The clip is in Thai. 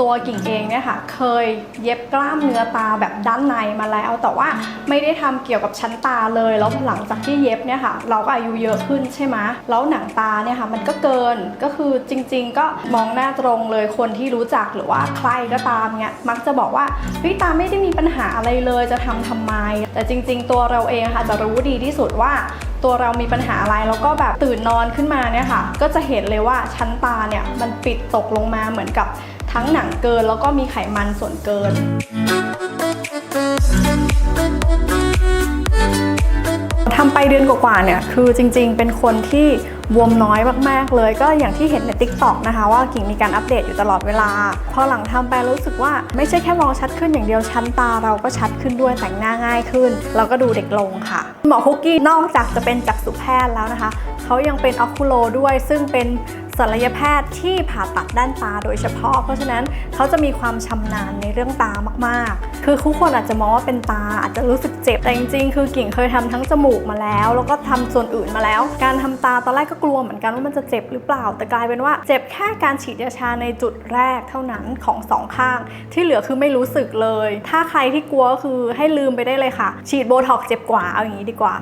ตัวกิ่งเองเนี่ยค่ะ เคยเย็บกล้ามเนื้อตาแบบด้านในมาแล้ว แต่ว่าไม่ได้ทำเกี่ยวกับชั้นตาเลย แล้วหลังจากที่เย็บเนี่ยค่ะ เราก็อายุเยอะขึ้นใช่ไหมแล้วหนังตาเนี่ยค่ะ มันก็เกินก็คือจริง ๆ ก็มองหน้าตรงเลยคนที่รู้จักหรือว่าใครก็ตามเนี่ยมักจะบอกว่าเฮ้ยตาไม่ได้มีปัญหาอะไรเลยจะทำทำไม แต่จริง ๆ ตัวเราเองค่ะจะรู้ดีที่สุดว่าตัวเรามีปัญหาอะไรแล้วก็แบบตื่นนอนขึ้นมาเนี่ยค่ะ ก็จะเห็นเลยว่าชั้นตาเนี่ยมันปิดตกลงมาเหมือนกับ ทั้งหนังเกินแล้วก็มีไขมันส่วนเกิน ทำไปเดือนกว่าๆเนี่ย คือจริงๆ เป็นคนที่ บวมน้อยมากๆเลย ก็อย่างที่เห็นใน t ิ k t o k นะคะว่ากิ่งมีการอัปเดตอยู่ตลอดเวลา พอหลังทำไปรู้สึกว่าไม่ใช่แค่มองชัดขึ้นอย่างเดียวชั้นตาเราก็ชัดขึ้นด้วยแต่งหน้าง่ายขึ้น เราก็ดูเด็กลงค่ะ หมอคุกกี้นอกจากจะเป็นจักษุแพทย์แล้วนะคะเขายังเป็นออคูโลด้วยซึ่งเป็นศัลยแพทย์ที่ผ่าตัดด้านตาโดยเฉพาะ เพราะฉะนั้นเขาจะมีความชำนาญในเรื่องตามากๆ คือทุกคนอาจจะมองว่าเป็นตาอาจจะรู้สึกเจ็บแต่จริงๆ คือกิ่งเคยทำทั้งจมูกมาแล้ว แล้วก็ทำส่วนอื่นมาแล้ว การทำตาตอนแรกก็กลัวเหมือนกันว่ามันจะเจ็บหรือเปล่า แต่กลายเป็นว่าเจ็บแค่การฉีดยาชาในจุดแรกเท่านั้นของสองข้าง ที่เหลือคือไม่รู้สึกเลย ถ้าใครที่กลัวก็คือให้ลืมไปได้เลยค่ะ ฉีดโบท็อกเจ็บกว่าเอาอย่างนี้ดีกว่า